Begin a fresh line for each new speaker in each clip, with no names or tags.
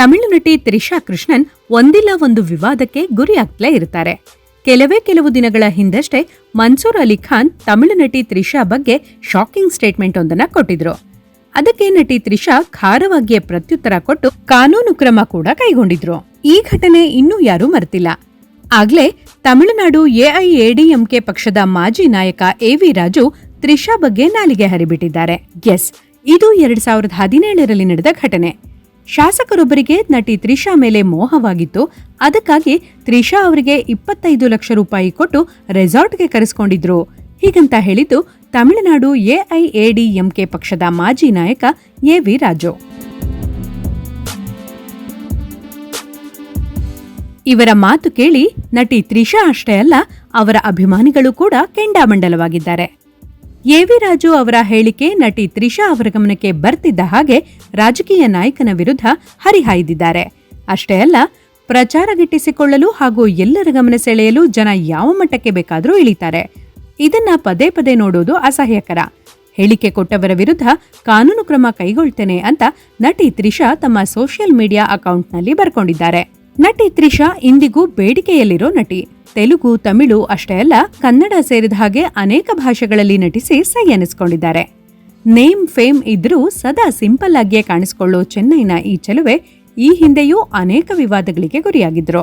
ತಮಿಳು ನಟಿ ತ್ರಿಷಾ ಕೃಷ್ಣನ್ ಒಂದಿಲ್ಲ ಒಂದು ವಿವಾದಕ್ಕೆ ಗುರಿಯಾಗ್ತಲೇ ಇರ್ತಾರೆ. ಕೆಲವೇ ಕೆಲವು ದಿನಗಳ ಹಿಂದಷ್ಟೇ ಮನ್ಸೂರ್ ಅಲಿ ಖಾನ್ ತಮಿಳು ನಟಿ ತ್ರಿಷಾ ಬಗ್ಗೆ ಶಾಕಿಂಗ್ ಸ್ಟೇಟ್ಮೆಂಟ್ ಒಂದನ್ನ ಕೊಟ್ಟಿದ್ರು. ಅದಕ್ಕೆ ನಟಿ ತ್ರಿಷಾ ಖಾರವಾಗಿಯೇ ಪ್ರತ್ಯುತ್ತರ ಕೊಟ್ಟು ಕಾನೂನು ಕ್ರಮ ಕೂಡ ಕೈಗೊಂಡಿದ್ರು. ಈ ಘಟನೆ ಇನ್ನೂ ಯಾರೂ ಮರೆತಿಲ್ಲ. ಆಗ್ಲೇ ತಮಿಳುನಾಡು ಎಐಎಡಿಎಂಕೆ ಪಕ್ಷದ ಮಾಜಿ ನಾಯಕ ಎ ವಿ ರಾಜು ತ್ರಿಷಾ ಬಗ್ಗೆ ನಾಲಿಗೆ ಹರಿಬಿಟ್ಟಿದ್ದಾರೆ. ಎಸ್, ಇದು ಎರಡ್ ಸಾವಿರದ ಹದಿನೇಳರಲ್ಲಿ ನಡೆದ ಘಟನೆ. ಶಾಸಕರೊಬ್ಬರಿಗೆ ನಟಿ ತ್ರಿಷಾ ಮೇಲೆ ಮೋಹವಾಗಿತ್ತು. ಅದಕ್ಕಾಗಿ ತ್ರಿಷಾ ಅವರಿಗೆ ಇಪ್ಪತ್ತೈದು ಲಕ್ಷ ರೂಪಾಯಿ ಕೊಟ್ಟು ರೆಸಾರ್ಟ್ಗೆ ಕರೆಸ್ಕೊಂಡಿದ್ರು. ಹೀಗಂತ ಹೇಳಿದ್ದು ತಮಿಳುನಾಡು ಎಐಎಡಿಎಂಕೆ ಪಕ್ಷದ ಮಾಜಿ ನಾಯಕ ಎ ವಿ ರಾಜು. ಇವರ ಮಾತು ಕೇಳಿ ನಟಿ ತ್ರಿಷಾ ಅಷ್ಟೇ ಅಲ್ಲ, ಅವರ ಅಭಿಮಾನಿಗಳು ಕೂಡ ಕೆಂಡಾಮಂಡಲವಾಗಿದ್ದಾರೆ. ಎವಿ ರಾಜು ಅವರ ಹೇಳಿಕೆ ನಟಿ ತ್ರಿಷಾ ಅವರ ಗಮನಕ್ಕೆ ಬರ್ತಿದ್ದ ಹಾಗೆ ರಾಜಕೀಯ ನಾಯಕನ ವಿರುದ್ಧ ಹರಿಹಾಯ್ದಿದ್ದಾರೆ. ಅಷ್ಟೇ ಅಲ್ಲ, ಪ್ರಚಾರ ಗಿಟ್ಟಿಸಿಕೊಳ್ಳಲು ಹಾಗೂ ಎಲ್ಲರ ಗಮನ ಸೆಳೆಯಲು ಜನ ಯಾವ ಮಟ್ಟಕ್ಕೆ ಬೇಕಾದರೂ ಇಳಿತಾರೆ. ಇದನ್ನ ಪದೇ ಪದೇ ನೋಡೋದು ಅಸಹ್ಯಕರ. ಹೇಳಿಕೆ ಕೊಟ್ಟವರ ವಿರುದ್ಧ ಕಾನೂನು ಕ್ರಮ ಕೈಗೊಳ್ತೇನೆ ಅಂತ ನಟಿ ತ್ರಿಷಾ ತಮ್ಮ ಸೋಷಿಯಲ್ ಮೀಡಿಯಾ ಅಕೌಂಟ್ನಲ್ಲಿ ಬರ್ಕೊಂಡಿದ್ದಾರೆ. ನಟಿ ತ್ರಿಷಾ ಇಂದಿಗೂ ಬೇಡಿಕೆಯಲ್ಲಿರೋ ನಟಿ. ತೆಲುಗು, ತಮಿಳು ಅಷ್ಟೇ ಅಲ್ಲ, ಕನ್ನಡ ಸೇರಿದ ಹಾಗೆ ಅನೇಕ ಭಾಷೆಗಳಲ್ಲಿ ನಟಿಸಿ ಸೈ ಎನಿಸ್ಕೊಂಡಿದ್ದಾರೆ ನೇಮ್, ಫೇಮ್ ಇದ್ರೂ ಸದಾ ಸಿಂಪಲ್ ಆಗಿಯೇ ಕಾಣಿಸಿಕೊಳ್ಳೋ ಚೆನ್ನೈನ ಈ ಚೆಲುವೆ ಈ ಹಿಂದೆಯೂ ಅನೇಕ ವಿವಾದಗಳಿಗೆ ಗುರಿಯಾಗಿದ್ರು.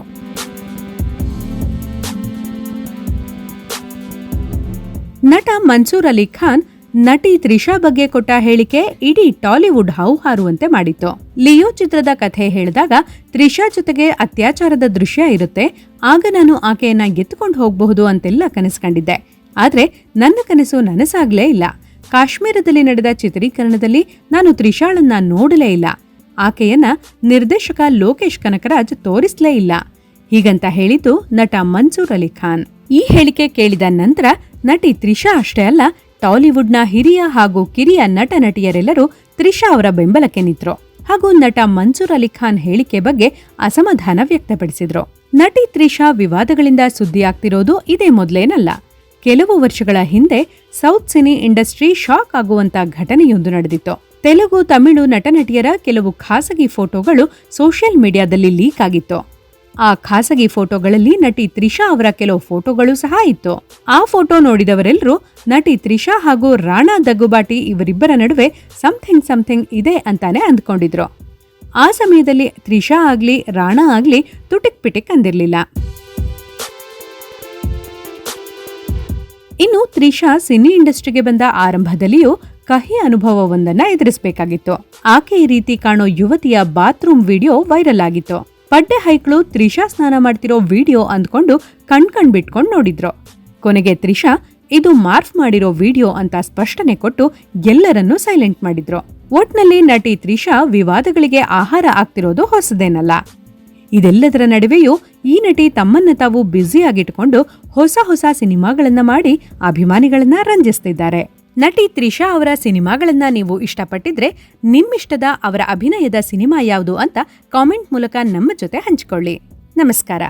ನಟ ಮನ್ಸೂರ್ ಅಲಿ ಖಾನ್ ನಟಿ ತ್ರಿಷಾ ಬಗ್ಗೆ ಕೊಟ್ಟ ಹೇಳಿಕೆ ಇಡೀ ಟಾಲಿವುಡ್ ಹೌಹಾರುವಂತೆ ಮಾಡಿತ್ತು. ಲಿಯೋ ಚಿತ್ರದ ಕಥೆ ಹೇಳಿದಾಗ ತ್ರಿಷಾ ಜೊತೆಗೆ ಅತ್ಯಾಚಾರದ ದೃಶ್ಯ ಇರುತ್ತೆ, ಆಗ ನಾನು ಆಕೆಯನ್ನ ಎತ್ಕೊಂಡು ಹೋಗಬಹುದು ಅಂತೆಲ್ಲ ಕನಸ್ಕೊಂಡಿದ್ದೆ. ಆದ್ರೆ ನನ್ನ ಕನಸು ನನಸಾಗ್ಲೇ ಇಲ್ಲ. ಕಾಶ್ಮೀರದಲ್ಲಿ ನಡೆದ ಚಿತ್ರೀಕರಣದಲ್ಲಿ ನಾನು ತ್ರಿಷಾಳನ್ನ ನೋಡಲೇ ಇಲ್ಲ. ಆಕೆಯನ್ನ ನಿರ್ದೇಶಕ ಲೋಕೇಶ್ ಕನಕರಾಜ್ ತೋರಿಸಲೇ ಇಲ್ಲ. ಹೀಗಂತ ಹೇಳಿದ್ದು ನಟ ಮನ್ಸೂರ್ ಅಲಿ ಖಾನ್. ಈ ಹೇಳಿಕೆ ಕೇಳಿದ ನಂತರ ನಟಿ ತ್ರಿಷಾ ಅಷ್ಟೇ ಅಲ್ಲ ಟಾಲಿವುಡ್ನ ಹಿರಿಯ ಹಾಗೂ ಕಿರಿಯ ನಟ ನಟಿಯರೆಲ್ಲರೂ ತ್ರಿಷಾ ಅವರ ಬೆಂಬಲಕ್ಕೆ ನಿಂತರು. ಹಾಗೂ ನಟ ಮನ್ಸೂರ್ ಅಲಿ ಖಾನ್ ಹೇಳಿಕೆ ಬಗ್ಗೆ ಅಸಮಾಧಾನ ವ್ಯಕ್ತಪಡಿಸಿದ್ರು. ನಟಿ ತ್ರಿಷಾ ವಿವಾದಗಳಿಂದ ಸುದ್ದಿಯಾಗ್ತಿರೋದು ಇದೇ ಮೊದಲೇನಲ್ಲ. ಕೆಲವು ವರ್ಷಗಳ ಹಿಂದೆ ಸೌತ್ ಸಿನಿ ಇಂಡಸ್ಟ್ರಿ ಶಾಕ್ ಆಗುವಂತ ಘಟನೆಯೊಂದು ನಡೆದಿತ್ತು. ತೆಲುಗು, ತಮಿಳು ನಟನಟಿಯರ ಕೆಲವು ಖಾಸಗಿ ಫೋಟೋಗಳು ಸೋಷಿಯಲ್ ಮೀಡಿಯಾದಲ್ಲಿ ಲೀಕ್ ಆಗಿತ್ತು. ಆ ಖಾಸಗಿ ಫೋಟೋಗಳಲ್ಲಿ ನಟಿ ತ್ರಿಷಾ ಅವರ ಕೆಲವು ಫೋಟೋಗಳು ಸಹ ಇತ್ತು. ಆ ಫೋಟೋ ನೋಡಿದವರೆಲ್ಲರೂ ನಟಿ ತ್ರಿಷಾ ಹಾಗೂ ರಾಣಾ ದಗ್ಗುಬಾಟಿ ಇವರಿಬ್ಬರ ನಡುವೆ ಸಮಥಿಂಗ್ ಸಮಥಿಂಗ್ ಇದೆ ಅಂತಾನೆ ಅಂದ್ಕೊಂಡಿದ್ರು. ಆ ಸಮಯದಲ್ಲಿ ತ್ರಿಷಾ ಆಗ್ಲಿ, ರಾಣಾ ಆಗ್ಲಿ ತುಟಿಕ್ ಪಿಟಿಕ್ ಅಂದಿರಲಿಲ್ಲ. ಇನ್ನು ತ್ರಿಷಾ ಸಿನಿ ಇಂಡಸ್ಟ್ರಿಗೆ ಬಂದ ಆರಂಭದಲ್ಲಿಯೂ ಕಹಿ ಅನುಭವವೊಂದನ್ನ ಎದುರಿಸಬೇಕಾಗಿತ್ತು. ಆಕೆ ಈ ರೀತಿ ಕಾಣೋ ಯುವತಿಯ ಬಾತ್ರೂಮ್ ವಿಡಿಯೋ ವೈರಲ್ ಆಗಿತ್ತು. ಪಡ್ಡೆ ಹೈಕ್ಳು ತ್ರಿಷಾ ಸ್ನಾನ ಮಾಡ್ತಿರೋ ವಿಡಿಯೋ ಅಂದ್ಕೊಂಡು ಕಣ್ಕಣ್ ಕಣ್ ಬಿಟ್ಕೊಂಡು ನೋಡಿದ್ರು. ಕೊನೆಗೆ ತ್ರಿಷಾ, ಇದು ಮಾರ್ಫ್ ಮಾಡಿರೋ ವಿಡಿಯೋ ಅಂತ ಸ್ಪಷ್ಟನೆ ಕೊಟ್ಟು ಎಲ್ಲರನ್ನೂ ಸೈಲೆಂಟ್ ಮಾಡಿದ್ರು. ಒಟ್ನಲ್ಲಿ ನಟಿ ತ್ರಿಷಾ ವಿವಾದಗಳಿಗೆ ಆಹಾರ ಆಗ್ತಿರೋದು ಹೊಸದೇನಲ್ಲ. ಇದೆಲ್ಲದರ ನಡುವೆಯೂ ಈ ನಟಿ ತಮ್ಮನ್ನ ತಾವು ಬ್ಯುಸಿಯಾಗಿಟ್ಟುಕೊಂಡು ಹೊಸ ಹೊಸ ಸಿನಿಮಾಗಳನ್ನ ಮಾಡಿ ಅಭಿಮಾನಿಗಳನ್ನ ರಂಜಿಸ್ತಿದ್ದಾರೆ. ನಟಿ ತ್ರಿಷಾ ಅವರ ಸಿನಿಮಾಗಳನ್ನ ನೀವು ಇಷ್ಟಪಟ್ಟಿದ್ರೆ ನಿಮ್ಮಿಷ್ಟದ ಅವರ ಅಭಿನಯದ ಸಿನಿಮಾ ಯಾವುದು ಅಂತ ಕಾಮೆಂಟ್ ಮೂಲಕ ನಮ್ಮ ಜೊತೆ ಹಂಚಿಕೊಳ್ಳಿ. ನಮಸ್ಕಾರ.